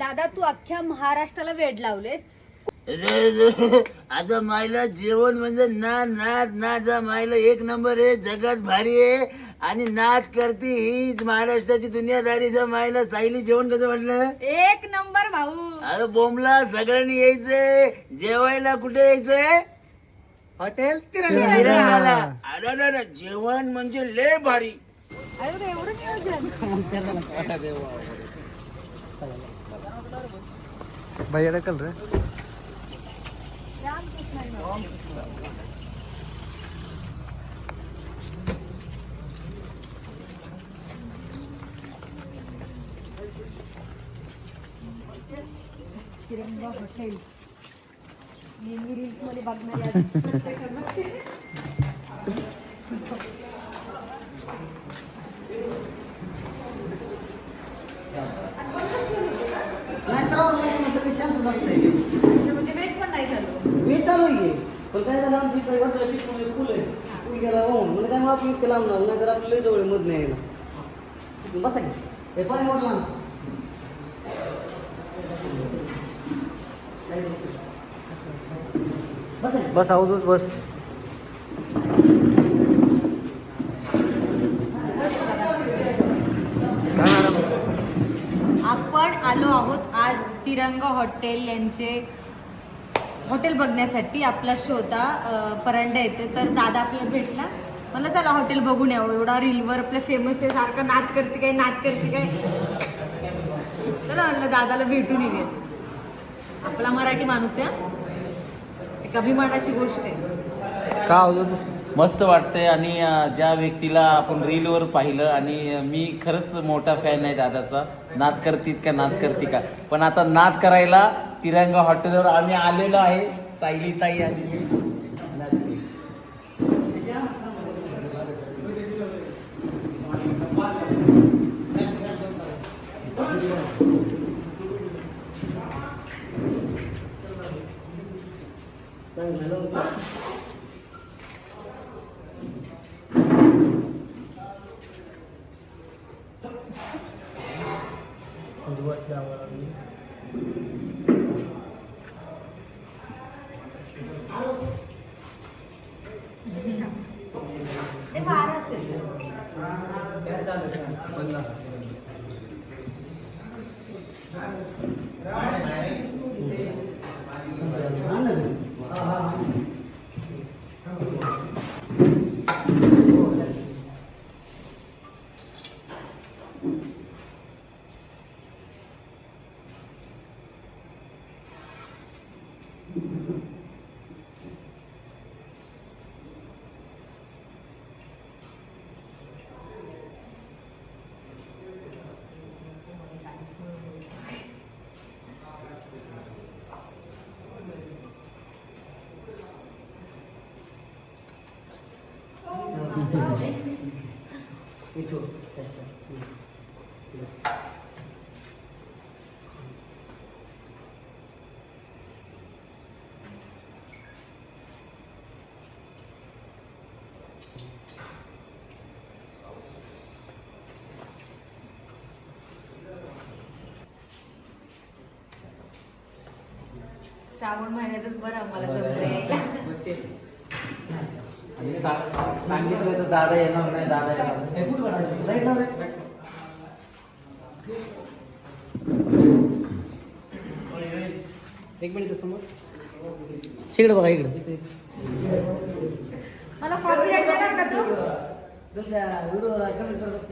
दादा तू अख्ख्या महाराष्ट्राला वेड लावलेस. आता मायला जेवण म्हणजे ना नाच नाचा मायला. एक नंबर आहे जगात भारी आहे आणि नाच करते ही महाराष्ट्राची दुनियादारीचं मायला सायली जेवण कसं म्हटलं? एक नंबर भाऊ. अरे बोमला सगळ्यांनी यायचंय. जेवायला कुठे यायचंय? हॉटेल तिरंगाला अरे अरे, अरे, जेवण म्हणजे लय भारी. अरे एवढं नियोजन भैया कल रे तिरंगा हॉटेल नेहमी रील्समध्ये बघणारी आज प्रत्येकाला. नाही श्रावण अच्छा, म्हणजे वेज पण नाही झालं मी चालू आहे. पण काय झालं आमची इकडे वाटलं की पूल आहे. पूल गेला वाहून म्हणजे त्यामुळे आपण इतकं लांब नाही तर आपल्याला लय जवळ मध नाही तिकडून बसा की. हे पाणी मोठं लांब बसा. बस अवधूत बस काय मॅडम आपण आलो आहोत आज तिरंगा हॉटेल यांचे हॉटेल बघण्यासाठी आपला शो होता परांडा येते. तर दादा आपल्याला भेटला. मला चला हॉटेल बघून यावं. एवढा रीलवर आपल्या फेमस आहे सारखं नाच करते काय नाच करते काय. चला म्हणलं दादाला भेटून येईल आपला मराठी माणूस आहे एक अभिमानाची गोष्ट आहे. का अवधूत मस्त वाटतंय आणि ज्या व्यक्तीला आपण रीलवर पाहिलं आणि मी खरंच मोठा फॅन आहे दादाचा. नाद करतीत का नाद करती का? पण आता नाद करायला तिरंगा हॉटेलवर आम्ही आलेलो आहे. सायली ताई आणि मी. फार इथं श्रावण महिन्यातच बरं मला जमलं आणि सांगितलं तर दादा येणार नाही दादा येणार नाही. हे. एक मिनिट समोर. इकडे बघा इकडे. मला कॉपीराईट देणार का तू? तुमच्या व्हिडिओला कमेंट करत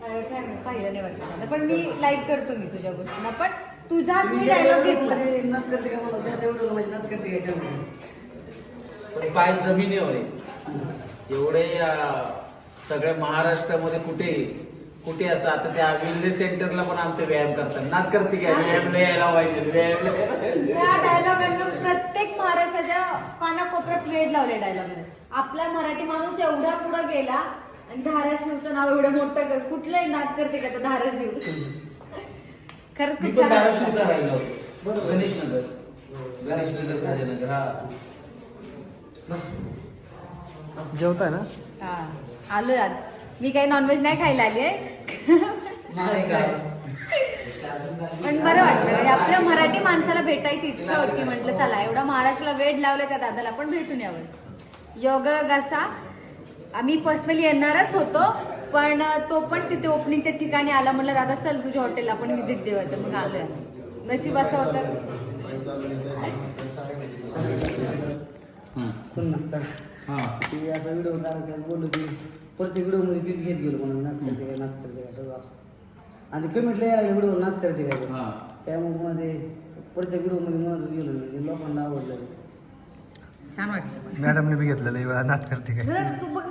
नाही, पाहिलं नाही वाटतं पण मी लाईक करतो मी तुझ्या गोष्टींना. पण तुझाच मी डायलॉग घेतला. नाच करते का मला? त्या व्हिडिओला माझी नाच करते. पण पाय जमिनीवर आहे एवढे सगळ्या महाराष्ट्रामध्ये कुठे कुठे असं आता त्या विल्ले सेंटरला पण आमचे व्यायाम करतात. नाद करते काय व्यायाम यायला पाहिजे व्यायाम डायलॉग प्रत्येक महाराष्ट्राच्या कानाकोपऱ्यात वेळ लावले डायलॉग आपला मराठी माणूस एवढा पुढे गेला आणि धाराशिवचं नाव एवढं मोठं कर कुठलंही नाद करते का तर धाराशिव? खरंच. धाराशिवला राहिलो गणेश नगर गणेश नगर राजानगर हा. जेवताय ना? हा. आलोय आज. मी काही नॉनव्हेज नाही खायला आली आहे. पण बरं वाटलं. म्हणजे आपल्या मराठी माणसाला भेटायची इच्छा होती. म्हटलं चला एवढा महाराष्ट्राला वेळ लावला त्या दादाला पण भेटून यावं. योगायोगासा आम्ही पर्सनली येणारच होतो पण तो पण तिथे ओपनिंगच्या ठिकाणी आला. म्हणलं दादा चल तुझ्या हॉटेलला आपण व्हिजिट देऊया तर मग आलोय नशीब असं होतं. कोण नसतं ती असा व्हिडिओ बोललो की प्रत्येक व्हिडिओमध्ये तीच घेत गेलो म्हणून नाच करते काय नाच करते काय सगळं असतं. आणि ते कमेंट यायला व्हिडिओ नाच करते काय. त्यामुळे पुन्हा ते प्रत्येक व्हिडिओमध्ये म्हणत गेलो मी. लोकांना आवडलं. छान वाटलं. मॅडमने बी घेतलेलं नात करते काय. तू बघ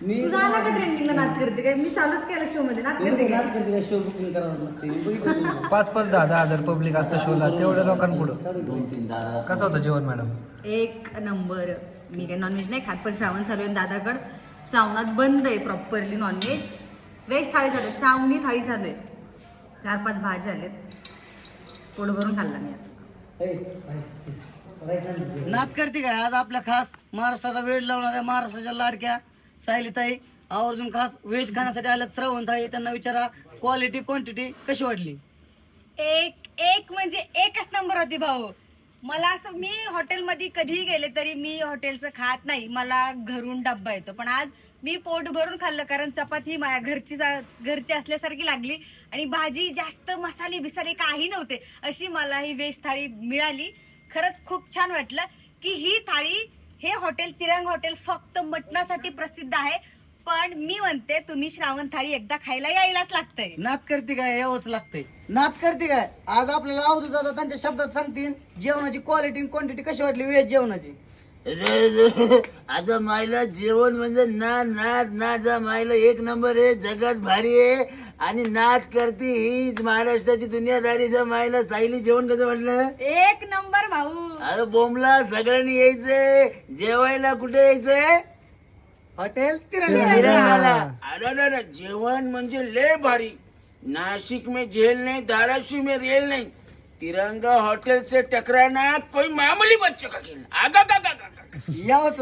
मी मी- तुझा आला का ट्रेंडिंगला नाच करते काय? मी चालूच केलं शो मध्ये. नाच करते ते काय नाच करते काय शो बुकिंग करावं लागते. मी बघितलं तुम्ही. पाच पाच दहा दहा हजार पब्लिक असतं शोला तेवढ्या लोकांपुढं. दोन तीन दादा कसं होतं जेवण मॅडम एक नंबर. मी काय नॉनव्हेज नाही खात पण श्रावण चालू आहे दादाकड श्रावणात बंद आहे प्रॉपरली नॉनव्हेज व्हेज थाळी चालू आहे. श्रावणी थाळी चालू आहे. चार पाच भाज्या आलेत. पोट भरून खाल्ला मी आज. नाच करते काय? आज आपल्या खास महाराष्ट्राला वेळ लावणाऱ्या महाराष्ट्राच्या लाडक्या सायलीताई आवर्जून खास व्हेज खाण्यासाठी आल्यात श्रावण त्यांना विचारा क्वालिटी क्वांटिटी कशी वाटली? एक एक म्हणजे एकच नंबर होती भाऊ. मला असं मी हॉटेलमध्ये कधीही गेले तरी मी हॉटेलचं खात नाही. मला घरून डब्बा येतो. पण आज मी पोट भरून खाल्लं कारण चपाती माझ्या घरची जा- घरची असल्यासारखी लागली. आणि भाजी जास्त मसाले बिसाले काही नव्हते अशी मला ही व्हेज थाळी मिळाली. खरंच खूप छान वाटलं की ही थाळी हे हॉटेल तिरंग हॉटेल फक्त मटणासाठी प्रसिद्ध आहे. पण मी म्हणते तुम्ही श्रावण थाळी एकदा खायला यायलाच लागतंय. नात करते काय? यावंच लागतंय. नात करते काय? आज आपल्याला आवडू दादा त्यांच्या शब्दात सांगतील जेवणाची क्वालिटी क्वांटिटी कशी वाटली व्हेज जेवणाची? आता मायला जेवण म्हणजे ना नाद नाचा मायला एक नंबर आहे जगात भारी आहे. आणि नाच करते ही महाराष्ट्राची दुनियादारीचं मायला सायली जेवण कसं म्हटलं एक नंबर भाऊ. अरे बोंबला सगळ्यांनी यायचंय जेवायला कुठे यायचंय हॉटेल तिरंगाला अरे अरे, अरे, जेवण म्हणजे लय भारी. नाशिक में जेल नहीं धाराशिव में रेल नहीं. तिरंगा होटल से टकराना कोई मामूली बच्चों का खेल आगा गा गा गा गा यावंच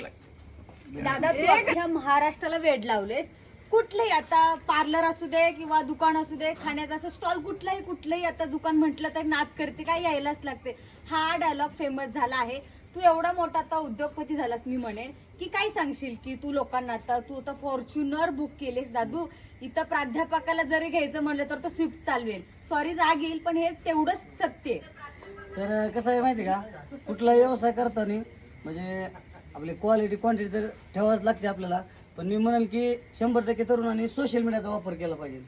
लागतं दादा तू अख्ख्या महाराष्ट्राला वेड लावलेस. कुठलंही आता पार्लर असू दे किंवा दुकान असू दे खाण्याचं असं स्टॉल कुठलंही कुठलंही आता दुकान म्हटलं तर नाद करते काय यायलाच लागते. हा डायलॉग फेमस झाला आहे. तू एवढा मोठा आता उद्योगपती झालास मी म्हणेन की काय सांगशील की तू लोकांना आता? तू आता फॉर्च्युनर बुक केलेस दादू. इथं प्राध्यापकाला जरी घ्यायचं म्हणलं तर तो स्विफ्ट चालवेल. सॉरी राग येईल पण हे तेवढंच सत्य आहे. तर कसं आहे माहिती का? कुठला व्यवसाय करताना म्हणजे आपली क्वालिटी क्वांटिटी तर ठेवावंच लागते आपल्याला. पण मी म्हणेल की शंभर टक्के तरुणांनी सोशल मीडियाचा वापर केला पाहिजे.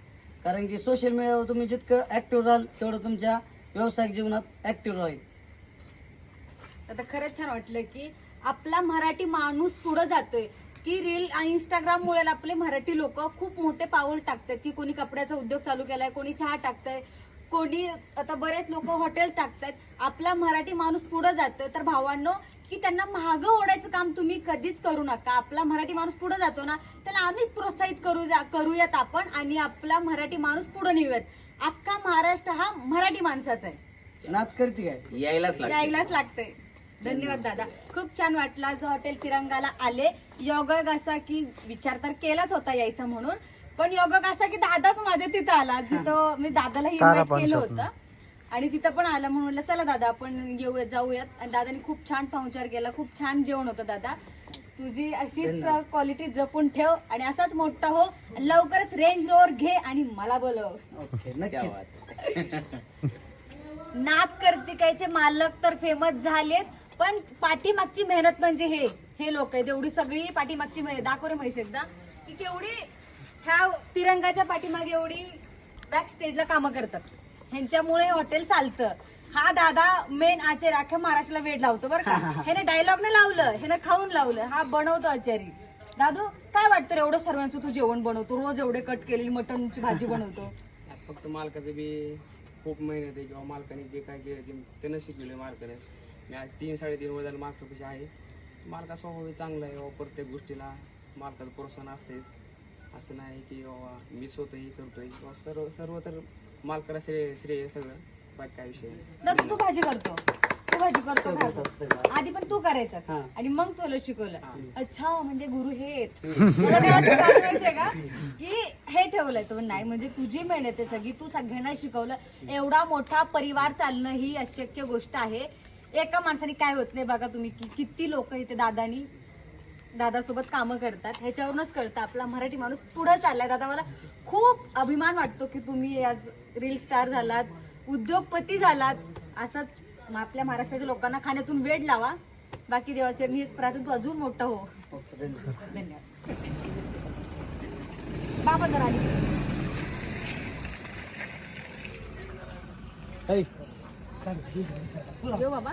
कारण की सोशल मीडियावर तुम्ही जितकं ऍक्टिव्ह राहाल तेवढं तुमच्या व्यावसायिक जीवनात ऍक्टिव्ह राहील. आता खरंच छान वाटलं की आपला मराठी माणूस पुढे जातोय. की रील आणि इंस्टाग्राम मुळे आपले मराठी लोक खूप मोठे पाऊल टाकतात. की कोणी कपड्याचा उद्योग चालू केलाय कोणी चहा टाकतंय कोणी आता बरेच लोक हॉटेल टाकतात. आपला मराठी माणूस पुढे जातोय. तर भावांनो की त्यांना मागं ओढायचं काम तुम्ही कधीच करू नका. आपला मराठी माणूस पुढे जातो ना त्याला आम्हीच प्रोत्साहित करू करूयात आपण आणि आपला मराठी माणूस पुढे नेऊयात. अख्खा महाराष्ट्र हा मराठी माणसाचा आहे. नाच करते काय? यायलाच लागतं यायलाच लागतंय. धन्यवाद दादा. खूप छान वाटलं आज हॉटेल तिरंगाला आले. योगायोग असा की विचार तर केलाच होता यायचा म्हणून. पण योगायोग असा की दादाच माझ्या तिथं आला. जिथं मी दादाला इन्व्हाइट केलं. होतं. आणि तिथं पण आलं म्हणून चला दादा आपण येऊयात जाऊयात. आणि दादाने खूप छान पाहुणचार केला खूप छान जेवण होतं दादा. तुझी अशीच क्वालिटी जपून ठेव आणि असाच मोठा हो आणि लवकरच रेंज रोवर घे आणि मला बोलव. नाद कर्तिकायचे मालक तर फेमस झालेत पण पाठीमागची मेहनत म्हणजे हे. हे लोक आहेत एवढी सगळी पाठीमागची मेहनत दाखव रे म्हैस एकदा की केवढी ह्या तिरंगाच्या पाठीमागे एवढी बॅक स्टेजला कामं करतात. ह्यांच्यामुळे हॉटेल चालतं. हा दादा मेन आचार्य अख्ख्या महाराष्ट्राला वेळ लावतो बरं का. ह्याने डायलॉगने लावलं ह्याने खाऊन लावलं हा बनवतो आचारी दादू काय वाटतं रे एवढं सर्वांचं तू जेवण बनवतो? रोज एवढे कट केलेली मटनची भाजी बनवतो. फक्त मालकाचं बी खूप मेहनत आहे किंवा मालकाने जे काय केलं ते त्यानं शिकवलं मालकाने मी आज तीन साडेतीन वजन मालकापाशी आहे. मालका स्वभाव चांगला आहे बाबा प्रत्येक गोष्टीला मालकाचं प्रोत्साहन असते असं नाही की बाबा मी स्वतःही करतोय. किंवा सर्व सर्व तर मालकाला श्रेय श्रेय सगळं बाकी काय विषय नाही. दादू तू भाजी करतो. तू भाजी करतो. आधी पण तू करायचा हा. आणि मग तुला शिकवलं. अच्छा म्हणजे गुरु हे आहेत. मला काय वाटतं काय माहितीये का? की हे ठेवलंय तो. नाही म्हणजे तुझी मेहनत आहे सगळी. तू सगळ्यांना शिकवलं. एवढा मोठा परिवार चालणं ही अशक्य गोष्ट आहे. एका माणसाने काय होत नाही बघा तुम्ही की किती लोक इथे दादानी दादासोबत कामं करतात ह्याच्यावरूनच कळतं. आपला मराठी माणूस पुढे चाललाय. दादा मला खूप अभिमान वाटतो की तुम्ही आज रील स्टार झालात उद्योगपती झालात. असंच आपल्या महाराष्ट्राच्या लोकांना खाण्यातून वेळ लावा. बाकी देवाच्या मी प्रार्थना तू अजून मोठा हो. धन्यवाद बाबा जरा आली. बाबा?